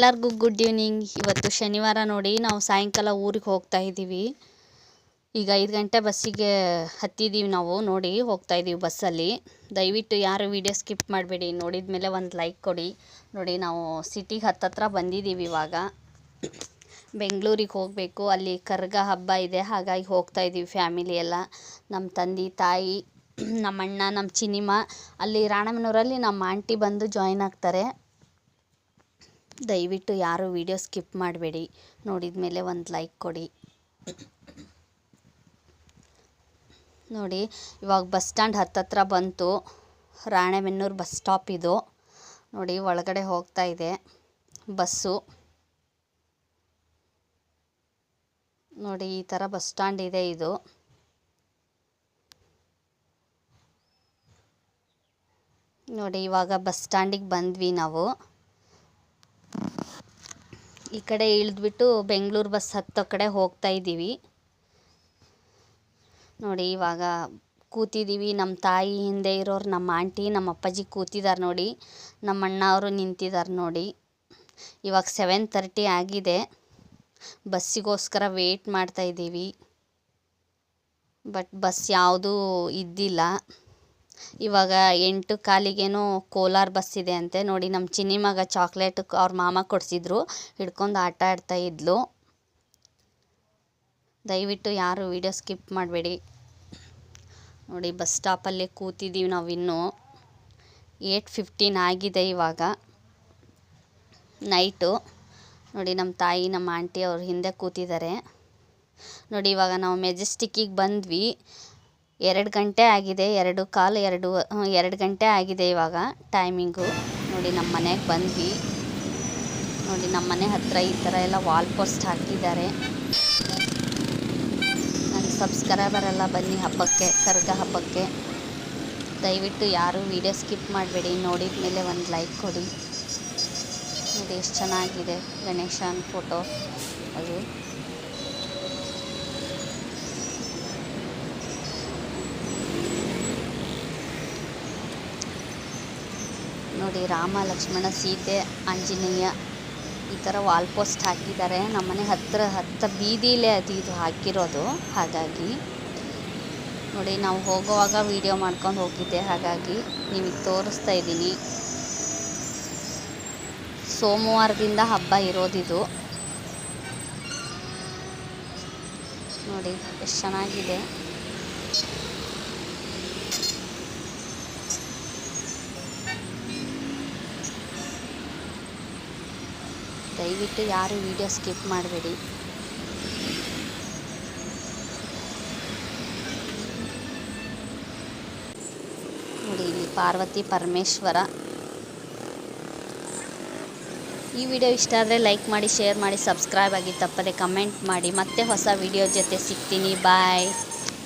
ಎಲ್ಲರಿಗೂ good evening ಇವತ್ತು ಶನಿವಾರ ನೋಡಿ ನಾವು ಸಾಯಂಕಾಲ ಊರಿಗೆ ಹೋಗ್ತಾ ಇದ್ದೀವಿ. ಈಗ ಐದು ಗಂಟೆ ಬಸ್ಸಿಗೆ ಹತ್ತಿದ್ದೀವಿ ನಾವು, ನೋಡಿ ಹೋಗ್ತಾ ಇದ್ದೀವಿ ಬಸ್ಸಲ್ಲಿ. ದಯವಿಟ್ಟು ಯಾರು ವೀಡಿಯೋ ಸ್ಕಿಪ್ ಮಾಡಬೇಡಿ ನೋಡಿದ ಮೇಲೆ ಒಂದು ಲೈಕ್ ಕೊಡಿ. ನೋಡಿ ನಾವು ಸಿಟಿಗೆ ಹತ್ತತ್ರ ಬಂದಿದ್ದೀವಿ ಇವಾಗ. ಬೆಂಗಳೂರಿಗೆ ಹೋಗಬೇಕು, ಅಲ್ಲಿ ಕರ್ಗ ಹಬ್ಬ ಇದೆ, ಹಾಗಾಗಿ ಹೋಗ್ತಾ ಇದ್ದೀವಿ ಫ್ಯಾಮಿಲಿ ಎಲ್ಲ. ನಮ್ಮ ತಂದೆ, ತಾಯಿ ನಮ್ಮ ಅಣ್ಣ ನಮ್ಮ ಚಿನಿಮ ಅಲ್ಲಿ ರಾಣಮನೂರಲ್ಲಿ ನಮ್ಮ ಆಂಟಿ ಬಂದು ಜಾಯ್ನ್ ಆಗ್ತಾರೆ. ದಯವಿಟ್ಟು ಯಾರು ವಿಡಿಯೋ ಸ್ಕಿಪ್ ಮಾಡಬೇಡಿ. ನೋಡಿದ ಮೇಲೆ ಒಂದು ಲೈಕ್ ಕೊಡಿ. ನೋಡಿ, ಇವಾಗ ಬಸ್ ಸ್ಟ್ಯಾಂಡ್ ಹತ್ತತ್ರ ಬಂತು. ರಾಣೆಬೆನ್ನೂರು ಬಸ್ ಸ್ಟಾಪ್ ಇದು. ನೋಡಿ, ಒಳಗಡೆ ಹೋಗ್ತಾ ಇದೆ ಬಸ್ಸು. ನೋಡಿ, ಈ ಥರ ಬಸ್ ಸ್ಟ್ಯಾಂಡ್ ಇದೆ ಇದು. ನೋಡಿ, ಇವಾಗ ಬಸ್ ಸ್ಟ್ಯಾಂಡಿಗೆ ಬಂದ್ವಿ ನಾವು. ಈ ಕಡೆ ಇಳಿದ್ಬಿಟ್ಟು ಬೆಂಗಳೂರು ಬಸ್ ಹತ್ತೋ ಕಡೆ ಹೋಗ್ತಾ ಇದ್ದೀವಿ. ನೋಡಿ, ಇವಾಗ ಕೂತಿದ್ದೀವಿ. ನಮ್ಮ ತಾಯಿ ಹಿಂದೆ ಇರೋರು ನಮ್ಮ ಆಂಟಿ ನಮ್ಮ ಅಪ್ಪಾಜಿ ಕೂತಿದ್ದಾರೆ ನೋಡಿ. ನಮ್ಮ ಅಣ್ಣ ಅವರು ನಿಂತಿದ್ದಾರೆ ನೋಡಿ. ಇವಾಗ ಸೆವೆನ್ ತರ್ಟಿ ಆಗಿದೆ. ಬಸ್ಸಿಗೋಸ್ಕರ ವೇಟ್ ಮಾಡ್ತಾ ಇದ್ದೀವಿ. ಬಟ್ ಬಸ್ ಯಾವುದೂ ಇದ್ದಿಲ್ಲ. ಇವಾಗ ಎಂಟು ಕಾಲಿಗೇನೋ ಕೋಲಾರ ಬಸ್ ಇದೆ ಅಂತೆ. ನೋಡಿ ನಮ್ಮ ಚಿನ್ನಿ ಮಗ ಚಾಕ್ಲೇಟ್ ಅವ್ರ ಮಾಮ ಕೊಡಿಸಿದ್ರು. ಹಿಡ್ಕೊಂಡು ಆಟ ಆಡ್ತಾ ಇದ್ಲು. ದಯವಿಟ್ಟು ಯಾರು ವಿಡಿಯೋ ಸ್ಕಿಪ್ ಮಾಡಬೇಡಿ. ನೋಡಿ, ಬಸ್ ಸ್ಟಾಪಲ್ಲಿ ಕೂತಿದ್ದೀವಿ ನಾವಿನ್ನೂ. ಏಟ್ ಫಿಫ್ಟೀನ್ ಆಗಿದೆ ಇವಾಗ. ನೈಟು ನೋಡಿ ನಮ್ಮ ತಾಯಿ ನಮ್ಮ ಆಂಟಿ ಅವ್ರ ಹಿಂದೆ ಕೂತಿದ್ದಾರೆ. ನೋಡಿ, ಇವಾಗ ನಾವು ಮೆಜೆಸ್ಟಿಕ್ಕಿಗೆ ಬಂದ್ವಿ. ಎರಡು ಗಂಟೆ ಆಗಿದೆ, ಎರಡು ಕಾಲು ಎರಡು ಎರಡು ಗಂಟೆ ಆಗಿದೆ ಇವಾಗ ಟೈಮಿಂಗು ನೋಡಿ ನಮ್ಮ ಮನೆಗೆ ಬಂದ್ವಿ. ನೋಡಿ ನಮ್ಮ ಮನೆ ಹತ್ತಿರ ಈ ಥರ ಎಲ್ಲ ವಾಲ್ ಪೋಸ್ಟ್ ಹಾಕಿದ್ದಾರೆ. ನನ್ನ ಸಬ್ಸ್ಕ್ರೈಬರ್ ಎಲ್ಲ ಬನ್ನಿ ಹಬ್ಬಕ್ಕೆ, ಕರ್ಗ ಹಬ್ಬಕ್ಕೆ. ದಯವಿಟ್ಟು ಯಾರೂ ವೀಡಿಯೋ ಸ್ಕಿಪ್ ಮಾಡಬೇಡಿ. ನೋಡಿದ ಮೇಲೆ ಒಂದು ಲೈಕ್ ಕೊಡಿ. ನೋಡಿ ಎಷ್ಟು ಚೆನ್ನಾಗಿದೆ ಗಣೇಶನ ಫೋಟೋ ಅದು. ನೋಡಿ, ರಾಮ, ಲಕ್ಷ್ಮಣ, ಸೀತೆ, ಆಂಜನೇಯ ಈ ಥರ ವಾಲ್ ಪೋಸ್ಟ್ ಹಾಕಿದ್ದಾರೆ. ನಮ್ಮನೆ ಹತ್ತಿರ ಹತ್ತಿರ ಬೀದಿಲೇ ಅದು ಇದು ಹಾಕಿರೋದು. ಹಾಗಾಗಿ ನೋಡಿ, ನಾವು ಹೋಗುವಾಗ ವಿಡಿಯೋ ಮಾಡ್ಕೊಂಡು ಹೋಗಿದ್ದೆ. ಹಾಗಾಗಿ ನಿಮಗೆ ತೋರಿಸ್ತಾ ಇದ್ದೀನಿ. ಸೋಮವಾರದಿಂದ ಹಬ್ಬ ಇರೋದಿದು ನೋಡಿ, ಎಷ್ಟು ಚೆನ್ನಾಗಿದೆ. ದಯವಿಟ್ಟು ಯಾರು ವಿಡಿಯೋ ಸ್ಕಿಪ್ ಮಾಡಬೇಡಿ. ನೋಡಿ, ಇಲ್ಲಿ ಪಾರ್ವತಿ ಪರಮೇಶ್ವರ. ಈ ವಿಡಿಯೋ ಇಷ್ಟ ಆದರೆ ಲೈಕ್ ಮಾಡಿ, ಶೇರ್ ಮಾಡಿ, ಸಬ್ಸ್ಕ್ರೈಬ್ ಆಗಿ ತಪ್ಪದೆ ಕಮೆಂಟ್ ಮಾಡಿ. ಮತ್ತೆ ಹೊಸ ವಿಡಿಯೋ ಜೊತೆ ಸಿಗ್ತೀನಿ. ಬಾಯ್.